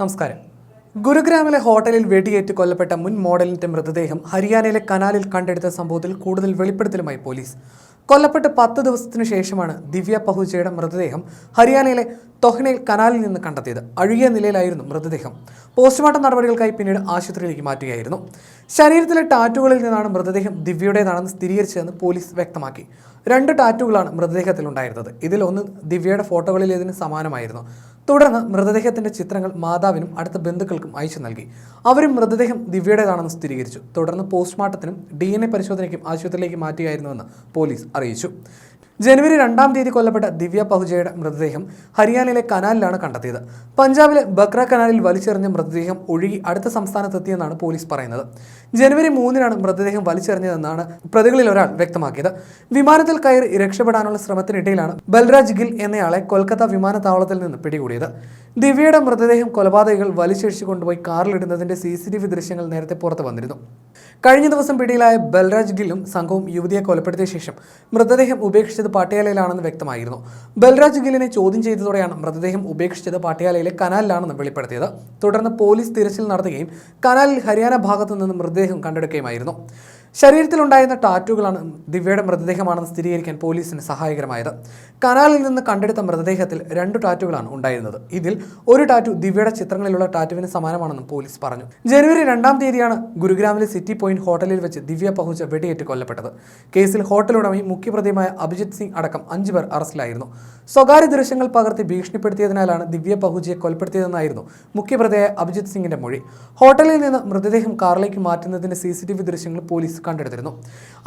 നമസ്കാരം. ഗുരുഗ്രാമിലെ ഹോട്ടലിൽ വെടിയേറ്റ് കൊല്ലപ്പെട്ട മുൻ മോഡലിന്റെ മൃതദേഹം ഹരിയാനയിലെ കനാലിൽ കണ്ടെടുത്ത സംഭവത്തിൽ കൂടുതൽ വെളിപ്പെടുത്തലുമായി പോലീസ്. കൊല്ലപ്പെട്ട് പത്ത് ദിവസത്തിനു ശേഷമാണ് ദിവ്യ പഹുജയുടെ മൃതദേഹം ഹരിയാനയിലെ തൊഹ്നയിൽ കനാലിൽ നിന്ന് കണ്ടെത്തിയത്. അഴുകിയ നിലയിലായിരുന്നു മൃതദേഹം. പോസ്റ്റ്മോർട്ടം നടപടികൾക്കായി പിന്നീട് ആശുപത്രിയിലേക്ക് മാറ്റുകയായിരുന്നു. ശരീരത്തിലെ ടാറ്റുകളിൽ നിന്നാണ് മൃതദേഹം ദിവ്യയുടേതാണെന്ന് സ്ഥിരീകരിച്ചതെന്ന് പോലീസ് വ്യക്തമാക്കി. രണ്ട് ടാറ്റുകളാണ് ഇതിൽ ഒന്ന് ദിവ്യയുടെ ഫോട്ടോകളിലേതിന് സമാനമായിരുന്നു. തുടർന്ന് മൃതദേഹത്തിന്റെ ചിത്രങ്ങൾ മാതാവിനും അടുത്ത ബന്ധുക്കൾക്കും അയച്ചു നൽകി. അവരും മൃതദേഹം ദിവ്യയുടേതാണെന്ന് സ്ഥിരീകരിച്ചു. തുടർന്ന് പോസ്റ്റ്മോർട്ടത്തിനും ഡി എൻ എ പരിശോധനയ്ക്കും ആശുപത്രിയിലേക്ക് മാറ്റുകയായിരുന്നുവെന്ന് പോലീസ് അറിയിച്ചു. ജനുവരി രണ്ടാം തീയതി കൊല്ലപ്പെട്ട ദിവ്യ പഹുജയുടെ മൃതദേഹം ഹരിയാനയിലെ കനാലിലാണ് കണ്ടെത്തിയത്. പഞ്ചാബിലെ ബക്ര കനാലിൽ വലിച്ചെറിഞ്ഞ മൃതദേഹം ഒഴുകി അടുത്ത സംസ്ഥാനത്തെത്തിയെന്നാണ് പോലീസ് പറയുന്നത്. ജനുവരി മൂന്നിനാണ് മൃതദേഹം വലിച്ചെറിഞ്ഞതെന്നാണ് പ്രതികളിൽ ഒരാൾ വ്യക്തമാക്കിയത്. വിമാനത്തിൽ കയറി രക്ഷപ്പെടാനുള്ള ശ്രമത്തിനിടയിലാണ് ബൽരാജ് ഗിൽ എന്നയാളെ കൊൽക്കത്ത വിമാനത്താവളത്തിൽ നിന്ന് പിടികൂടിയത്. ദിവ്യയുടെ മൃതദേഹം കൊലപാതകികൾ വലിച്ചഴിച്ചു കൊണ്ടുപോയി കാറിലിടുന്നതിന്റെ സി സി ടി വി ദൃശ്യങ്ങൾ നേരത്തെ പുറത്തു വന്നിരുന്നു. കഴിഞ്ഞ ദിവസം പിടിയിലായ ബൽരാജ് ഗില്ലും സംഘവും യുവതിയെ കൊലപ്പെടുത്തിയ ശേഷം മൃതദേഹം ഉപേക്ഷിച്ചത് പാട്യാലയിലാണെന്ന് വ്യക്തമായിരുന്നു. ബൽരാജ് ഗില്ലിനെ ചോദ്യം ചെയ്തതോടെയാണ് മൃതദേഹം ഉപേക്ഷിച്ചത് പാട്യാലയിലെ കനാലിലാണെന്ന് വെളിപ്പെടുത്തിയത്. തുടർന്ന് പോലീസ് തിരച്ചിൽ നടത്തുകയും കനാലിൽ ഹരിയാന ഭാഗത്തു നിന്ന് മൃതദേഹം കണ്ടെടുക്കുകയുമായിരുന്നു. ശരീരത്തിലുണ്ടായിരുന്ന ടാറ്റുകളാണ് ദിവ്യയുടെ മൃതദേഹമാണെന്ന് സ്ഥിരീകരിക്കാൻ പോലീസിന് സഹായകരമായത്. കനാലിൽ നിന്ന് കണ്ടെടുത്ത മൃതദേഹത്തിൽ രണ്ട് ടാറ്റുകളാണ് ഉണ്ടായിരുന്നത്. ഇതിൽ ഒരു ടാറ്റു ദിവ്യയുടെ ചിത്രങ്ങളിലുള്ള ടാറ്റുവിന് സമാനമാണെന്നും പോലീസ് പറഞ്ഞു. ജനുവരി രണ്ടാം തീയതിയാണ് ഗുരുഗ്രാമിലെ സിറ്റി പോയിന്റ് ഹോട്ടലിൽ വെച്ച് ദിവ്യ പഹുജ വെടിയേറ്റ് കൊല്ലപ്പെട്ടത്. കേസിൽ ഹോട്ടൽ ഉടമയും മുഖ്യപ്രതിയുമായ അഭിജിത് സിംഗ് അടക്കം അഞ്ചു പേർ അറസ്റ്റിലായിരുന്നു. സ്വകാര്യ ദൃശ്യങ്ങൾ പകർത്തി ഭീഷണിപ്പെടുത്തിയതിനാലാണ് ദിവ്യ പഹുജയെ കൊലപ്പെടുത്തിയതെന്നായിരുന്നു മുഖ്യപ്രതിയായ അഭിജിത് സിംഗിന്റെ മൊഴി. ഹോട്ടലിൽ നിന്ന് മൃതദേഹം കാറിലേക്ക് മാറ്റുന്നതിന്റെ സി ദൃശ്യങ്ങൾ പോലീസ് കണ്ടെടുത്തിരുന്നു.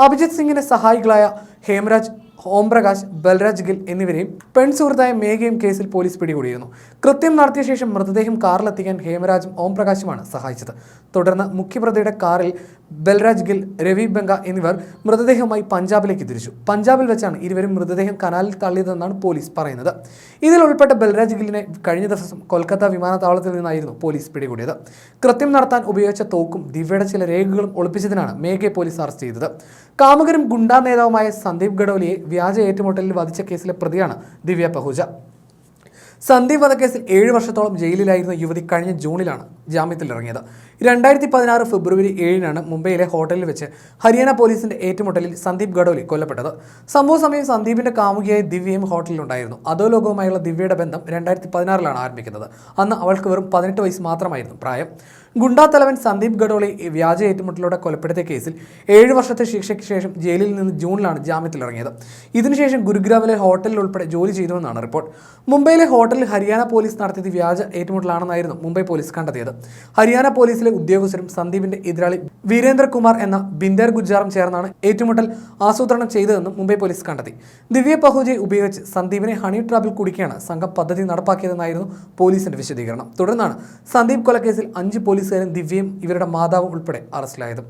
അഭിജിത് സിംഗിന്റെ സഹായികളായ ഹേംരാജ് ഓംപ്രകാശ് ബൽരാജ് ഗിൽ എന്നിവരെയും പെൺസുഹൃത്തായ മേഘയും കേസിൽ പോലീസ് പിടികൂടിയിരുന്നു. കൃത്യം നടത്തിയ ശേഷം മൃതദേഹം കാറിലെത്തിക്കാൻ ഹേമരാജും ഓംപ്രകാശുമാണ് സഹായിച്ചത്. തുടർന്ന് മുഖ്യപ്രതിയുടെ കാറിൽ ബൽരാജ് ഗിൽ രവി ബംഗ എന്നിവർ മൃതദേഹമായി പഞ്ചാബിലേക്ക് തിരിച്ചു. പഞ്ചാബിൽ വെച്ചാണ് ഇരുവരും മൃതദേഹം കനാലിൽ തള്ളിയതെന്നാണ് പോലീസ് പറയുന്നത്. ഇതിൽ ഉൾപ്പെട്ട ബൽരാജ് ഗില്ലിനെ കഴിഞ്ഞ ദിവസം കൊൽക്കത്ത വിമാനത്താവളത്തിൽ നിന്നായിരുന്നു പോലീസ് പിടികൂടിയത്. കൃത്യം നടത്താൻ ഉപയോഗിച്ച തോക്കും ദിവ്യയുടെ ചില രേഖകളും ഒളിപ്പിച്ചതിനാണ് മേഘയെ പോലീസ് അറസ്റ്റ് ചെയ്തത്. കാമുകരും ഗുണ്ടാ നേതാവുമായ സന്ദീപ് ഗഡോലിയെ വ്യാജ ഏറ്റുമുട്ടലിൽ വധിച്ച കേസിലെ പ്രതിയാണ് ദിവ്യ പഹൂജ. സന്ദീപ് വധക്കേസിൽ ഏഴ് വർഷത്തോളം ജയിലിലായിരുന്ന യുവതി കഴിഞ്ഞ ജൂണിലാണ് ജാമ്യത്തിൽ ഇറങ്ങിയത് രണ്ടായിരത്തി പതിനാറ് ഫെബ്രുവരി ഏഴിനാണ് മുംബൈയിലെ ഹോട്ടലിൽ വെച്ച് ഹരിയാന പോലീസിന്റെ ഏറ്റുമുട്ടലിൽ സന്ദീപ് ഗഡോലി കൊല്ലപ്പെട്ടത്. സംഭവ സമയം സന്ദീപിന്റെ കാമുകിയായ ദിവ്യയും ഹോട്ടലിലുണ്ടായിരുന്നു. അധോലോകവുമായുള്ള ദിവ്യയുടെ ബന്ധം രണ്ടായിരത്തി പതിനാറിലാണ് ആരംഭിക്കുന്നത്. അന്ന് അവൾക്ക് വെറും പതിനെട്ട് വയസ്സ് മാത്രമായിരുന്നു പ്രായം. ഗുണ്ടാ തലവൻ സന്ദീപ് ഗഡോളി വ്യാജ ഏറ്റുമുട്ടലോടെ കൊലപ്പെടുത്തിയ കേസിൽ ഏഴ് വർഷത്തെ ശിക്ഷയ്ക്ക് ശേഷം ജയിലിൽ നിന്ന് ജൂണിലാണ് ജാമ്യത്തിലിറങ്ങിയത്. ഇതിനുശേഷം ഗുരുഗ്രാമിലെ ഹോട്ടലിൽ ഉൾപ്പെടെ ജോലി ചെയ്തുവെന്നാണ് റിപ്പോർട്ട്. മുംബൈയിലെ ഹോട്ടലിൽ ഹരിയാന പോലീസ് നടത്തിയത് വ്യാജ ഏറ്റുമുട്ടലാണെന്നായിരുന്നു മുംബൈ പോലീസ് കണ്ടെത്തിയത്. ഹരിയാന പോലീസിലെ ഉദ്യോഗസ്ഥരും സന്ദീപിന്റെ എതിരാളി വീരേന്ദ്രകുമാർ എന്ന ബിന്ദർ ഗുജാറും ചേർന്നാണ് ഏറ്റുമുട്ടൽ ആസൂത്രണം ചെയ്തതെന്നും മുംബൈ പോലീസ് കണ്ടെത്തി. ദിവ്യ പഹുജയെ ഉപയോഗിച്ച് സന്ദീപിനെ ഹണി ട്രാപ്പിൽ കുടിക്കുകയാണ് സംഘം പദ്ധതി നടപ്പാക്കിയതെന്നായിരുന്നു പോലീസിന്റെ വിശദീകരണം. തുടർന്നാണ് സന്ദീപ് കൊലക്കേസിൽ അഞ്ച് പോലീസുകാരും ദിവ്യയും ഇവരുടെ മാതാവും ഉൾപ്പെടെ അറസ്റ്റിലായത്.